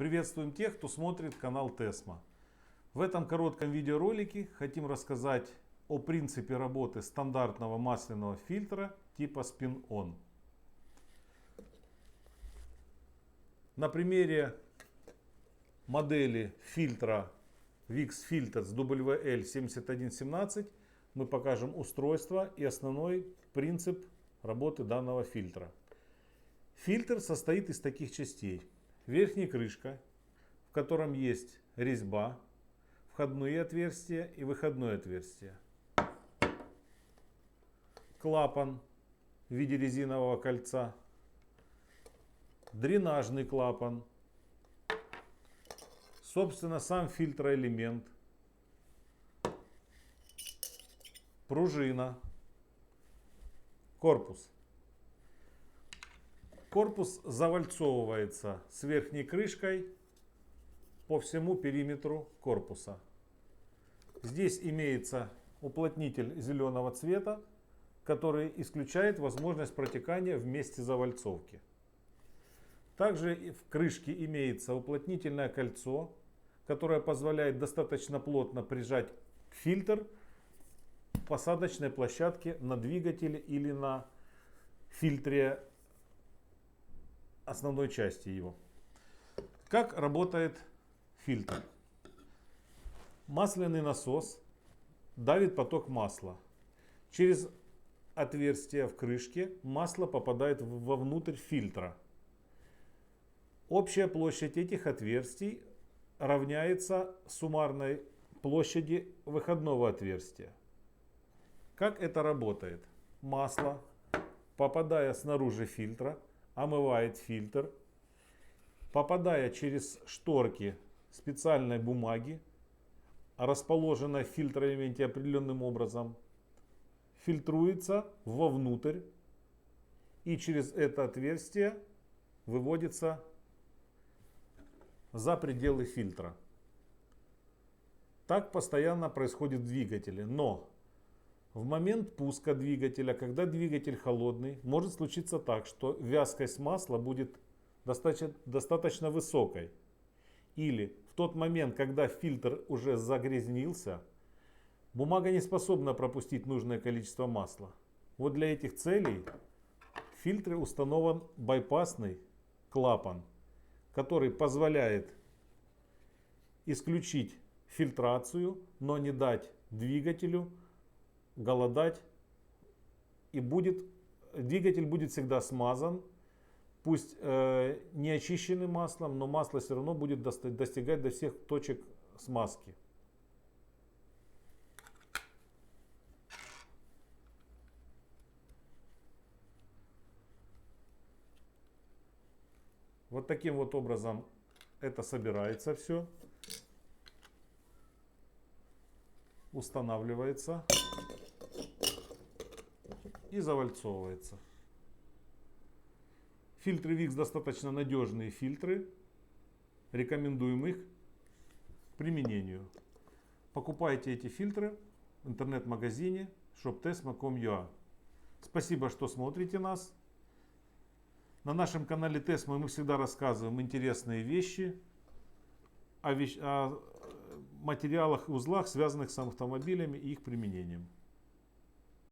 Приветствуем тех, кто смотрит канал Тесма. В этом коротком видеоролике хотим рассказать о принципе работы стандартного масляного фильтра типа Spin-On. На примере модели фильтра VIX Filters WL7117 мы покажем устройство и основной принцип работы данного фильтра. Фильтр состоит из таких частей. Верхняя крышка, в котором есть резьба, входные отверстия и выходное отверстие. Клапан в виде резинового кольца. Дренажный клапан. Собственно, сам фильтроэлемент. Пружина. Корпус. Корпус завальцовывается с верхней крышкой по всему периметру корпуса. Здесь имеется уплотнитель зеленого цвета, который исключает возможность протекания в месте завальцовки. Также в крышке имеется уплотнительное кольцо, которое позволяет достаточно плотно прижать фильтр посадочной площадке на двигателе или на фильтре основной части его. Как работает фильтр? Масляный насос давит поток масла. Через отверстие в крышке масло попадает вовнутрь фильтра. Общая площадь этих отверстий равняется суммарной площади выходного отверстия. Как это работает? Масло, попадая снаружи фильтра, омывает фильтр, попадая через шторки специальной бумаги, расположенной в фильтроэлементе определенным образом, фильтруется вовнутрь и через это отверстие выводится за пределы фильтра. Так постоянно происходит в двигателе, но в момент пуска двигателя, когда двигатель холодный, может случиться так, что вязкость масла будет достаточно, достаточно высокой. Или в тот момент, когда фильтр уже загрязнился, бумага не способна пропустить нужное количество масла. Вот для этих целей в фильтре установлен байпасный клапан, который позволяет исключить фильтрацию, но не дать двигателю голодать. И будет, двигатель будет всегда смазан, пусть э, не очищенным маслом, но масло все равно будет достигать до всех точек смазки. Вот таким вот образом это собирается все. Устанавливается и завальцовывается. Фильтры VIX достаточно надежные фильтры. Рекомендуем их к применению. Покупайте эти фильтры в интернет-магазине shoptesma.com.ua Спасибо, что смотрите нас. На нашем канале Tesma мы всегда рассказываем интересные вещи о, вещ... о материалах и узлах, связанных с автомобилями и их применением.